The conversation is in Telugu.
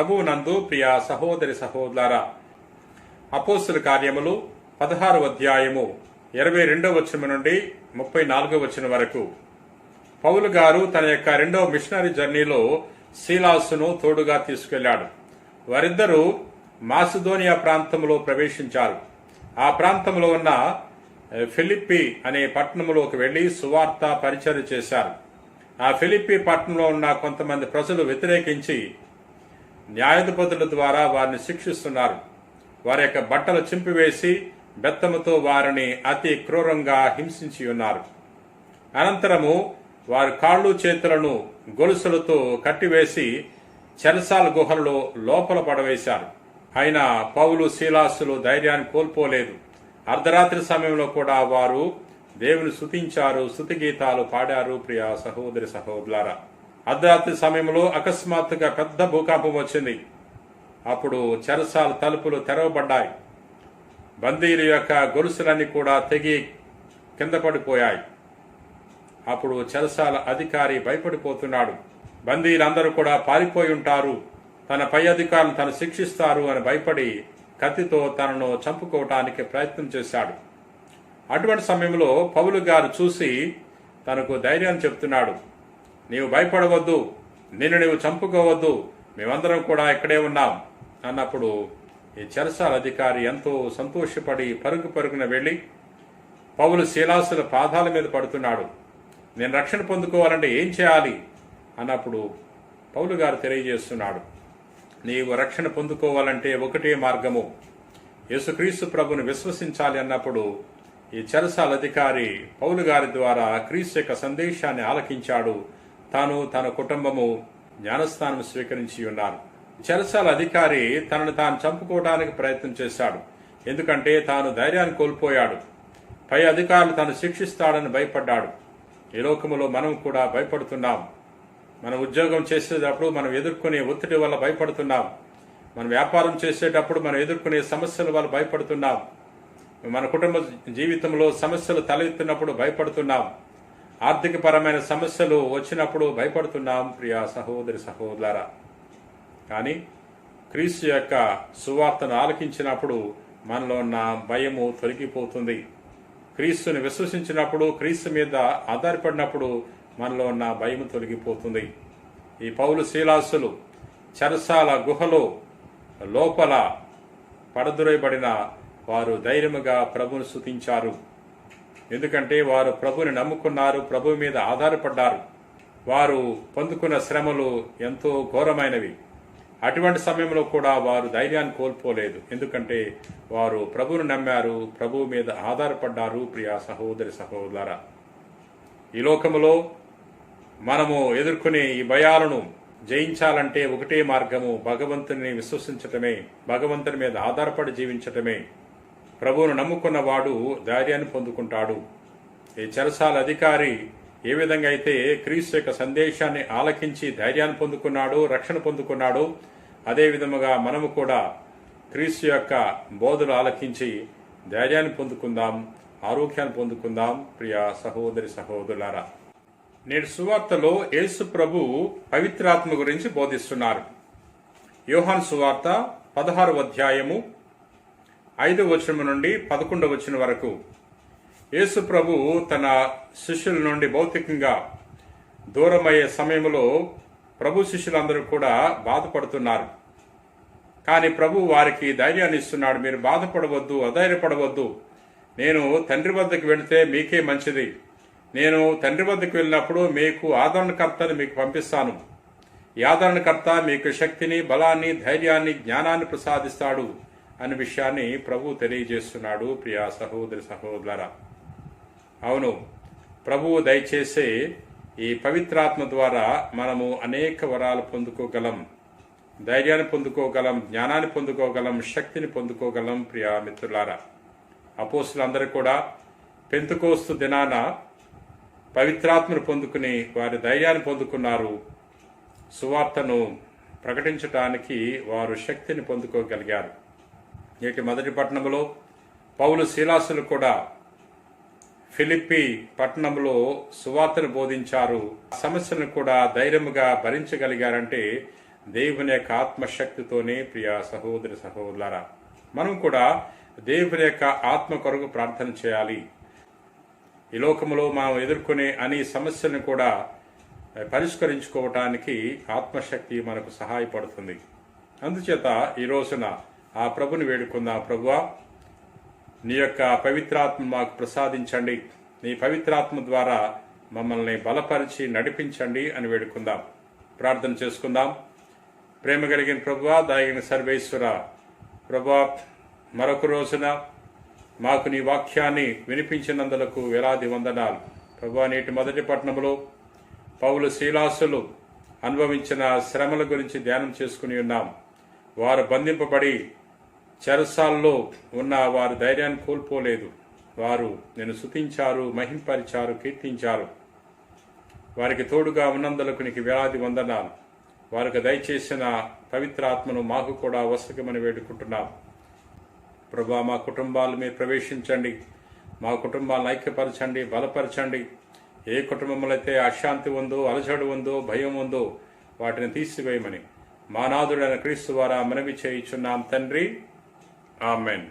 ప్రభువునందు ప్రియ సహోదరి సహోదర అపోస్తుల కార్యములు పదహారు అధ్యాయము ఇరవై రెండవ వచనం నుండి ముప్పై నాలుగవ వచనం వరకు. పౌలు గారు తన యొక్క రెండవ మిషనరీ జర్నీలో శీలాసును తోడుగా తీసుకెళ్ళాడు. వారిద్దరూ మాసిదోనియా ప్రాంతంలో ప్రవేశించారు. ఆ ప్రాంతంలో ఉన్న ఫిలిప్పి అనే పట్టణంలోకి వెళ్ళి సువార్త పరిచయం చేశారు. ఆ ఫిలిప్పి పట్టణంలో ఉన్న కొంతమంది ప్రజలు వ్యతిరేకించి న్యాయాధిపతుల ద్వారా వారిని శిక్షిస్తున్నారు. వారి యొక్క బట్టలు చింపివేసి బెత్తముతో వారిని అతి క్రూరంగా హింసించి ఉన్నారు. అనంతరము వారి కాళ్ళు చేతులను గొలుసులతో కట్టివేసి చెరసాల గుహలలో లోపల పడవేశారు. అయినా పౌలు శీలాసులు ధైర్యాన్ని కోల్పోలేదు. అర్ధరాత్రి సమయంలో కూడా వారు దేవుని స్తుతించారు శృతి గీతాలు పాడారు ప్రియ సహోదరి సహోదరులారా. అర్ధరాత్రి సమయంలో అకస్మాత్తుగా పెద్ద భూకంపం వచ్చింది. అప్పుడు చెరసాల తలుపులు తెరవబడ్డాయి. బందీల యొక్క గొలుసులన్నీ కూడా తెగి కింద పడిపోయాయి. అప్పుడు చెరసాల అధికారి భయపడిపోతున్నాడు. బందీలందరూ కూడా పారిపోయి ఉంటారు. తన పై అధికారులు తను శిక్షిస్తారు అని భయపడి కత్తితో తనను చంపుకోవటానికి ప్రయత్నం చేశాడు. అటువంటి సమయంలో పౌలు గారు చూసి తనకు ధైర్యాన్ని చెప్తున్నాడు నీవు భయపడవద్దు. నిన్ను నీవు చంపుకోవద్దు. మేమందరం కూడా ఇక్కడే ఉన్నాం. అన్నప్పుడు ఈ చెరసాల అధికారి ఎంతో సంతోషపడి పరుగు పరుగున వెళ్ళి పౌలు శీలాసుల పాదాల మీద పడుతున్నాడు. నేను రక్షణ పొందుకోవాలంటే ఏం చేయాలి? అన్నప్పుడు పౌలు గారు తెలియజేస్తున్నాడు. నీవు రక్షణ పొందుకోవాలంటే ఒకటే మార్గము. యేసుక్రీస్తు ప్రభుని విశ్వసించాలి అన్నప్పుడు ఈ చెరసాల అధికారి పౌలు గారి ద్వారా క్రీస్తు యొక్క సందేశాన్ని ఆలకించాడు. తాను తన కుటుంబము జ్ఞానస్థానం స్వీకరించి ఉన్నారు చెరసాల అధికారి తనను తాను చంపుకోవడానికి ప్రయత్నం చేశాడు. ఎందుకంటే తాను ధైర్యాన్ని కోల్పోయాడు. పై అధికారులు తను శిక్షిస్తాడని భయపడ్డాడు. ఈ లోకములో మనం కూడా భయపడుతున్నాం. మనం ఉద్యోగం చేసేటప్పుడు మనం ఎదుర్కొనే ఒత్తిడి వల్ల భయపడుతున్నాం. మన వ్యాపారం చేసేటప్పుడు మనం ఎదుర్కొనే సమస్యల వల్ల భయపడుతున్నాం. మన కుటుంబ జీవితంలో సమస్యలు తలెత్తినప్పుడు భయపడుతున్నాం. ఆర్థిక పరమైన సమస్యలు వచ్చినప్పుడు భయపడుతున్నాం ప్రియా సహోదరి సహోదరా కానీ క్రీస్తు యొక్క సువార్తను ఆలకించినప్పుడు మనలో ఉన్న భయము తొలగిపోతుంది. క్రీస్తుని విశ్వసించినప్పుడు క్రీస్తు మీద ఆధారపడినప్పుడు మనలో ఉన్న భయం తొలగిపోతుంది. ఈ పౌలు శీలాసులు చెరసాల గుహలో లోపల పడదురైబడిన వారు ధైర్యముగా ప్రభును సుతించారు ఎందుకంటే వారు ప్రభుని నమ్ముకున్నారు ప్రభు మీద ఆధారపడ్డారు. వారు పొందుకున్న శ్రమలు ఎంతో ఘోరమైనవి. అటువంటి సమయంలో కూడా వారు ధైర్యాన్ని కోల్పోలేదు. ఎందుకంటే వారు ప్రభును నమ్మారు ప్రభువు మీద ఆధారపడ్డారు ప్రియా సహోదరి సహోదర. ఈ లోకములో మనము ఎదుర్కొనే ఈ భయాలను జయించాలంటే ఒకటే మార్గము భగవంతుని విశ్వసించటమే భగవంతుని మీద ఆధారపడి జీవించటమే. ప్రభువును నమ్ముకున్న వాడు ధైర్యాన్ని పొందుకుంటాడు. ఈ చెరసాల అధికారి ఏ విధంగా అయితే క్రీస్తు యొక్క సందేశాన్ని ఆలకించి ధైర్యాన్ని పొందుకున్నాడు రక్షణ పొందుకున్నాడు అదే విధముగా మనము కూడా క్రీస్తు యొక్క బోధలు ఆలకించి ధైర్యాన్ని పొందుకుందాం ఆరోగ్యాన్ని పొందుకుందాం. ప్రియ సహోదరి సహోదరులారా నేడు సువార్తలో యేసు ప్రభు పవిత్రాత్మ గురించి బోధిస్తున్నారు. యోహాన్ సువార్త పదహారు అధ్యాయము ఐదు వచనం నుండి పదకొండవ వచనం వరకు. యేసు ప్రభు తన శిష్యుల నుండి భౌతికంగా దూరమయ్యే సమయంలో ప్రభు శిష్యులందరూ కూడా బాధపడుతున్నారు. కానీ ప్రభు వారికి ధైర్యాన్ని ఇస్తున్నాడు. మీరు బాధపడవద్దు అధైర్యపడవద్దు. నేను తండ్రి వద్దకు వెళితే మీకే మంచిది. నేను తండ్రి వద్దకు వెళ్ళినప్పుడు మీకు ఆదరణకర్తని మీకు పంపిస్తాను. ఈ ఆదరణకర్త మీకు శక్తిని బలాన్ని ధైర్యాన్ని జ్ఞానాన్ని ప్రసాదిస్తాడు. అనే విషయాన్ని ప్రభు తెలియజేస్తున్నాడు ప్రియా సహోదరి సహోదర అవును ప్రభువు దయచేసే ఈ పవిత్రాత్మ ద్వారా మనము అనేక వరాలు పొందుకోగలం ధైర్యాన్ని పొందుకోగలం జ్ఞానాన్ని పొందుకోగలం శక్తిని పొందుకోగలం ప్రియా మిత్రులారా. అపోసులందరూ కూడా పెంతుకోస్తు దినాన పవిత్రాత్మను పొందుకుని వారి ధైర్యాన్ని పొందుకున్నారు. సువార్తను ప్రకటించటానికి వారు శక్తిని పొందుకోగలిగారు. నేటి మొదటి పట్టణంలో పౌలు శీలాసులు కూడా ఫిలిప్పి పట్టణంలో సువార్తను బోధించారు. సమస్యలను కూడా ధైర్యముగా భరించగలిగారంటే దేవుని యొక్క ఆత్మశక్తితోనే ప్రియ సహోదరి సహోదరులారా మనం కూడా దేవుని యొక్క ఆత్మ కొరకు ప్రార్థన చేయాలి. ఈ లోకంలో మనం ఎదుర్కొనే అన్ని సమస్యలను కూడా పరిష్కరించుకోవటానికి ఆత్మశక్తి మనకు సహాయపడుతుంది. అందుచేత ఈ రోజున ఆ ప్రభుని వేడుకుందాం. ప్రభువా నీ యొక్క పవిత్రాత్మ మాకు ప్రసాదించండి. నీ పవిత్రాత్మ ద్వారా మమ్మల్ని బలపరిచి నడిపించండి అని వేడుకుందాం. ప్రార్థన చేసుకుందాం. ప్రేమ కలిగిన ప్రభువా దాగిన సర్వేశ్వర ప్రభా మరొక రోజున మాకు నీ వాక్యాన్ని వినిపించినందులకు వేలాది వందనాలు. ప్రభా నేటి మొదటి పట్టణంలో పౌలు శీలాసులు అనుభవించిన శ్రమల గురించి ధ్యానం చేసుకుని ఉన్నాం. వారు బంధింపబడి చెరసాల్లో ఉన్న వారు ధైర్యాన్ని కోల్పోలేదు. వారు నేను శుతించారు మహింపరిచారు కీర్తించారు. వారికి తోడుగా ఉన్నందులకు నీకు వేలాది వందనాలు. వారికి దయచేసిన పవిత్రాత్మను మాకు కూడా వసకమని వేడుకుంటున్నాం. ప్రభా మా కుటుంబాలు మీరు ప్రవేశించండి. మా కుటుంబాలను ఐక్యపరచండి బలపరచండి. ఏ కుటుంబంలో అయితే అశాంతి ఉందో అలజడు ఉందో భయం ఉందో వాటిని తీసివేయమని మానాథుడైన క్రీస్తు ద్వారా మనవి చేయుచున్నాం. తండ్రి Amen.